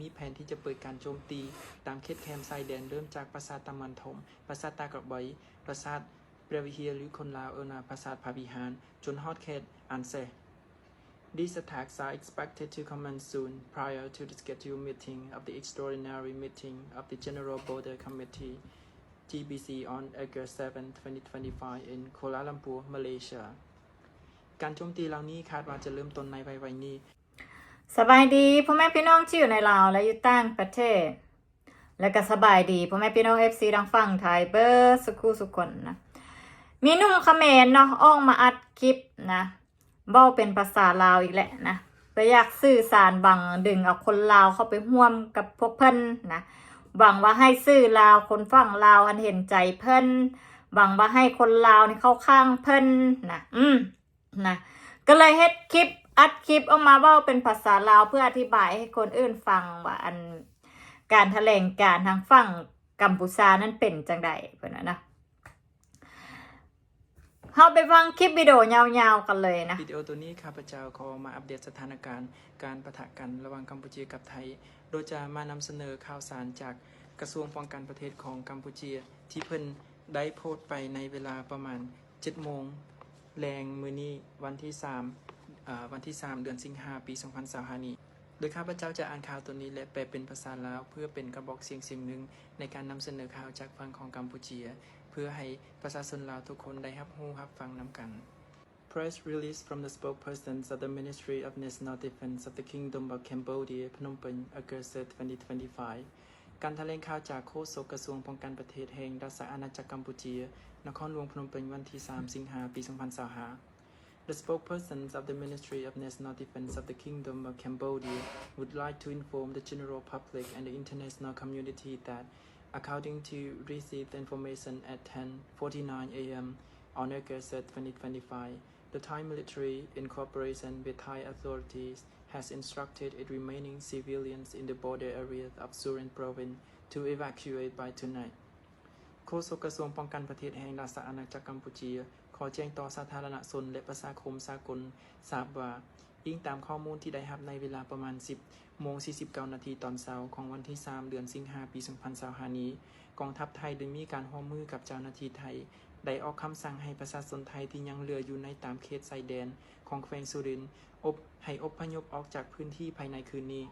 มีแผนที่จะเปิดการโจมตี ตามเขตแคมชายแดนเริ่มจากปราสาทตะมันทมปราสาทตากระบอยปราสาทเปรวิเฮียหรือคนลาวเอิ้นาปราสาทพาวิหาร จนฮอดเขตอันเซ These attacks are expected to commence soon prior to the scheduled meeting of the extraordinary meeting of the General Border Committee GBC on August 7, 2025 in Kuala Lumpur, Malaysia การโจมตีเหล่านี้คาดว่าจะเริ่มต้นในไวๆนี้ สบายดีพ่อแม่พี่น้องที่อยู่ในลาวและอยู่ต่างประเทศ และก็สบายดีพ่อแม่พี่น้องเอฟซีดังฟังไทยเบอร์สุขุสุขคนนะมีหนุ่มเขมรเนาะอ้องมาอัดคลิปนะเบ้าเป็นภาษาลาวอีกแหละนะไปอยากสื่อสารบังดึงเอาคนลาวเข้าไปห่วมกับพวกเพิ่นนะหวังว่าให้สื่อลาวคนฟังลาวอันเห็นใจเพิ่นหวังว่าให้คนลาวนี่เข้าข้างเพิ่นนะอืมนะก็เลยเฮ็ดคลิป อัดคลิปออกมาเว่าเป็นภาษาลาวเพื่ออธิบายให้คนอื่นฟังว่าอันการแถลงการทางฝั่งกัมพูชานั้นเป็นจังใดเพิ่นน่ะนะเฮาไปฟังคลิปวิดีโอยาวๆกันเลยนะ วิดีโอตัวนี้ข้าพเจ้าขอมาอัปเดตสถานการณ์การประทะกันระหว่างกัมพูชีกับไทย โดยจะมานำเสนอข่าวสารจากกระทรวงป้องกันประเทศของกัมพูชีที่เพิ่นได้โพสต์ไปในเวลาประมาณ7โมงแรงมือนี้วันที่ 3 วันที่ 3 เดือนสิงหาปี 2025นี้ โดยข้าพเจ้าจะอ่านข่าวตัวนี้และแปลเป็นภาษาลาว เพื่อเป็นกระบอกเสียงเสียงหนึ่งในการนำเสนอข่าวจากฝั่งของกัมพูชีเพื่อให้ประชาชนลาวทุกคนได้รับรู้รับฟังนำกัน Press release from the spokespersons of the Ministry of National Defense of the Kingdom of Cambodia, Phnom Penh, August 2025 การแถลงข่าวจากโฆษกกระทรวงป้องกันประเทศแห่งรัฐอาณาจักรกัมพูชี นครหลวงพนมเปญวันที่ 3 สิงหาปี 2025 The spokespersons of the Ministry of National Defense of the Kingdom of Cambodia would like to inform the general public and the international community that, according to received information at 10:49 a.m. on August 2025, the Thai military, in cooperation with Thai authorities, has instructed its remaining civilians in the border areas of Surin province to evacuate by tonight. โฆษกกระทรวงป้องกันประเทศแห่งราชอาณาจักรกัมพูชี ขอแจ้งต่อสาธารณชนและประชาคมสากลทราบว่าอิงตามข้อมูลที่ได้รับในเวลาประมาณ 10โมง49 นาทีตอนเช้าของวันที่ 3 เดือนสิงหาปี 2025นี้ กองทัพไทยได้มีการร่วมมือกับเจ้าหน้าที่ไทย ได้ออกคำสั่งให้ประชาชนไทยที่ยังเหลืออยู่ในตามเขตชายแดน ของแขวงสุรินทร์อบให้อบพยพออกจากพื้นที่ภายในคืนนี้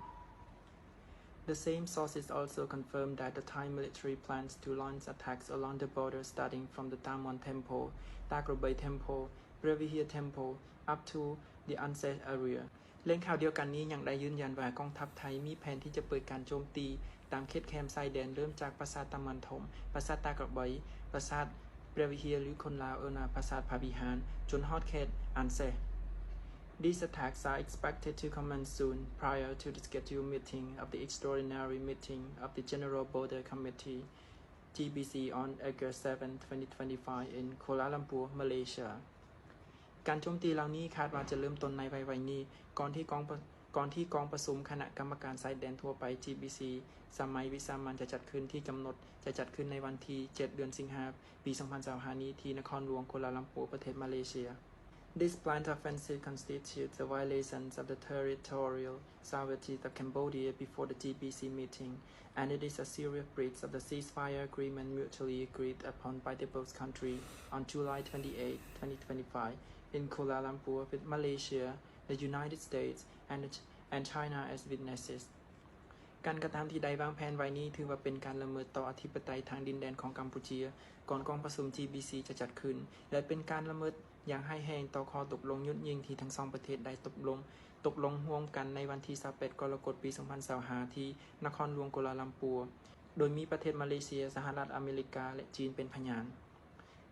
The same sources also confirmed that the Thai military plans to launch attacks along the border starting from the Tamon Temple, Takrobay Temple, Brevihir Temple, up to the unsaid area. เรื่องข่าวเดียวกันนี้ยังได้ยืนยันว่ากองทัพไทยมีแผนที่จะเปิดการโจมตี ตามเขตแคมชายแดนเริ่มจากปราสาทตะมันทมปราสาทตากระบอยปราสาทเปรวิเฮียหรือคนลาวเอิ้นว่าปราสาทพาวิหาร จนฮอดเขตอันเซ These attacks are expected to commence soon prior to the scheduled meeting of the extraordinary meeting of the General Border Committee GBC on August 7, 2025 in Kuala Lumpur, Malaysia การโจมตีเหล่านี้คาดว่าจะเริ่มต้นในไวๆนี้ ก่อนที่กองก่อนที่กองประชุมคณะกรรมการชายแดนทั่วไป GBC สมัยวิสามันจะจัดขึ้นที่กำหนดจะจัดขึ้นในวันที่ 7 เดือนสิงหาคม ปี 2025 นี้ที่นครหลวงกัวลาลัมปัวประเทศมาเลเซีย This planned offensive constitutes a violation of the territorial sovereignty of Cambodia before the GBC meeting, and it is a serious breach of the ceasefire agreement mutually agreed upon by the both countries on July 28, 2025, in Kuala Lumpur with Malaysia, the United States, and, and China as witnesses. การกระทำที่ใดวางแผนไว้นี้ถือว่าเป็นการละเมิดต่ออธิปไตยทางดินแดนของกัมพูชีก่อนกองประชุม GBC จะจัดขึ้น และเป็นการละเมิด อย่างให้แหงต่อข้อตกลงยุดยิงที่ทั้งสองประเทศได้ตกลง ตกลงร่วมกันในวันที่28กรกฎาคมปี2025ที่นครหลวงกัวลาลัมปัว โดยมีประเทศมาเลเซีย สหรัฐอเมริกา และจีนเป็นพยาน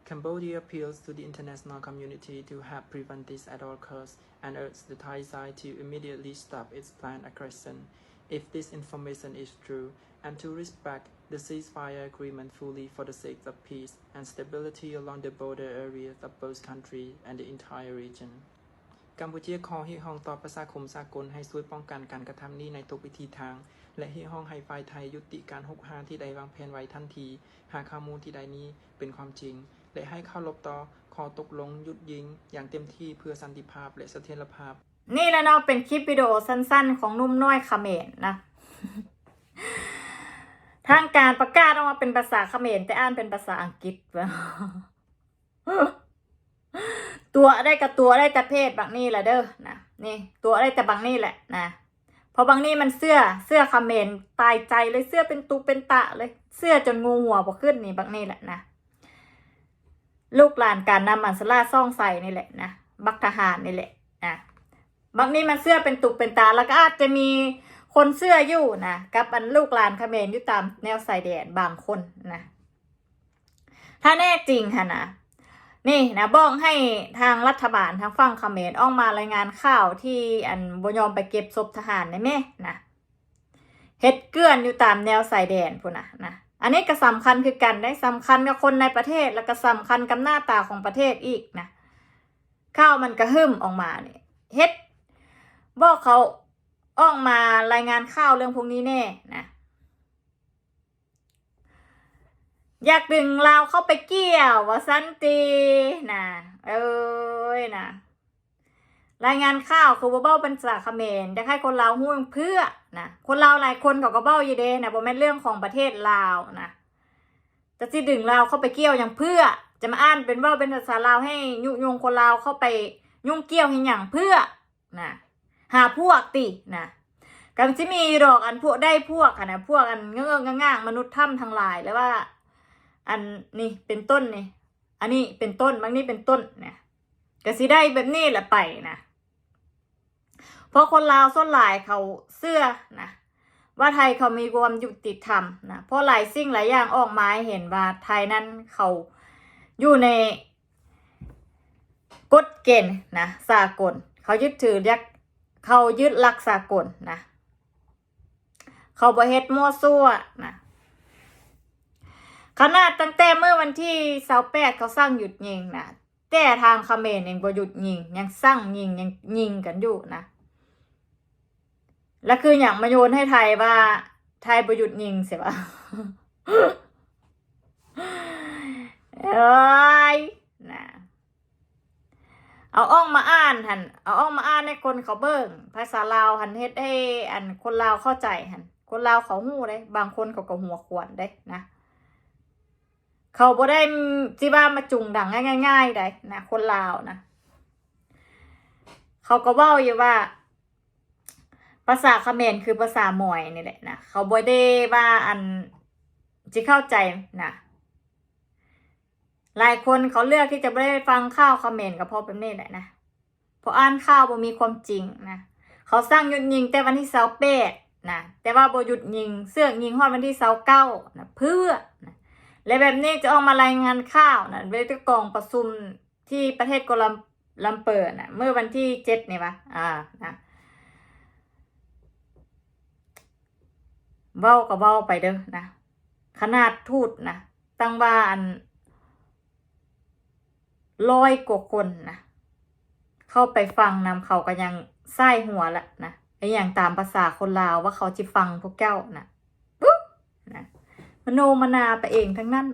Cambodia appeals to the international community to help prevent this at all costs and urges the Thai side to immediately stop its planned aggression if this information is true and to respect the ceasefire agreement fully for the sake of peace and stability along the border areas of both countries and the entire region. กัมพูชีขอเรียกร้องต่อประชาคมสากลให้ช่วยป้องกันการกระทำนี้ในทุกวิธีทาง และเรียกร้องให้ฝ่ายไทยยุติการหกหาที่ได้วางแผนไว้ทันที หากข้อมูลที่ใดนี้เป็นความจริง และให้เข้ารบต่อขอตกลงยุดยิง อย่างเต็มที่เพื่อสันติภาพและเสถียรภาพ นี่แหละเนาะเป็นคลิปวิดีโอสั้นๆ ของนุ่มน้อยเขมรนะ ทางการประกาศออกมาเป็นภาษาเขมรแต่อ่านเป็นภาษาอังกฤษตัวได้กับตัวได้แต่เพศบางนี่แหละเด้อนะนี่ ตัวได้แต่บางนี่แหละนะเพราะบางนี่มันเสื้อเสื้อเมรตายใจเลยเสื้อเป็นตุเป็นตะเลย เสื้อจนงูหัวบ่ขึ้นนี่บางนี่แหละนะลูกหลานการนำอันสลาซ่องใส่นี่แหละนะบักทหารนี่แหละนะบางนี่มันเสื้อเป็นตุเป็นตาแล้วก็อาจจะมี คนเสื้ออยู่นะกับอันลูกหลานเขมรอยู่ตามแนวสายแดนบางคนนะถ้าแน่จริงค่ะนะนี่นะบ้องให้ทางรัฐบาลทางฝั่งเขมรออกมารายงานข่าวที่อันบยอมไปเก็บศพทหารในแม่นะเฮ็ดเกลื่อนอยู่ตามแนวสายแดนพุ่นนะนะ อันนี้ก็สำคัญคือกันได้สำคัญกับคนในประเทศแล้วก็สำคัญกับหน้าตาของประเทศอีกนะข้าวมันกระหึ่มออกมาเนี่ยเฮ็ดบอกเขา ออกมารายงานข่าวเรื่องพวกนี้แน่นะอยากดึงเราเข้าไปเกี่ยวว่าสันตินะเอ้ยนะรายงานข่าวคือว่เบ้าเป็นภาษาเมรจะให้คนลาวหู้เพื่อนะคนลาวหลายคนเขาก็เบ้าอยู่เด้นะบ่แม่นเรื่องของประเทศลาวนะจะที่ดึงเราเข้าไปเกี่ยวอย่างเพื่อ จะมาอ่านเป็นเว่าเป็นภาษาลาวให้ยุยงคนลาวเข้าไปยุ่งเกี่ยวให้อย่างเพื่อนะ หาพวกตินะกันจะมีดอกอันพวกได้พวกอะนะพวกอันเงื้อง่างมนุษย์ถ้ำทั้งหลายแล้วว่า อันนี่เป็นต้นนี่อันนี้เป็นต้นบางนี่เป็นต้นเนี่ยก็สิได้แบบนี้แหละไปนะเพราะคนลาวส่วนหลายเขาเสื้อนะว่าไทยเขามีความยุติธรรมนะเพราะหลายสิ่งหลายอย่างออกมาให้เห็นว่าไทยนั้นเขาอยู่ในกฎเกณฑ์นะสากลเขายึดถือยัก เขายึดหลักสากลนะ เขาบ่เฮ็ดมั่วซั่วนะขนาดตั้งแต่เมื่อวันที่เสาแปดเขาสร้างหยุดยิงนะแต่ทางเขมรเองบ่หยุดยิง ยังสร้างยิงยังยิงกันอยู่นะแล้วคืออย่างมาโยนให้ไทยว่า ไทยบ่หยุดยิงเสียปะเอ้ยนะ เอาอ้องมาอ่านหันเอาอ้องมาอ่านให้คนเขาเบิ่งภาษาลาวหันเฮ็ดให้อันคนลาวเข้าใจหันคนลาวเขาหู้ได้ บางคนเขาก็หัวขวนได้นะ เขาบ่ได้ที่ว่ามาจุงดังง่ายๆได้นะคนลาวนะเขาก็เว้าอยู่ว่า ภาษาเขมรคือภาษามอยนี่แหละนะเขาบ่ได้ว่าอันจะเข้าใจนะ หลายคนเขาเลือกที่จะไม่ได้ฟังข้าวคอมเขมรก็เพราะแบบนี้แหละนะเพราะอ่านข้าวบ่มีความจริงนะเขาสร้างหยุดยิงแต่วันที่เสาแปดนะแต่ว่าบ่หยุดยิงเสื้อยิงฮอดวันที่เสาเก้านะเพื่อนะและแบบนี้จะออกมารายงานข่าวนะเวทีกองประชุมที่ประเทศโกลัมลัมเปอร์นะเมื่อวันที่เจ็ดนี่วะอ่านะเว้าก็เว้าไปเด้อนะขนาดทูตนะตั้งว่าอัน ร้อยกว่าคนนะเข้าไปฟังนำเขาก็ยังไส้หัวละนะไอ้อย่างตามภาษาคนลาวว่าเขาจะฟังพวกเจ้านะปุ๊บนะมโนมนาไปเองทั้งนั้น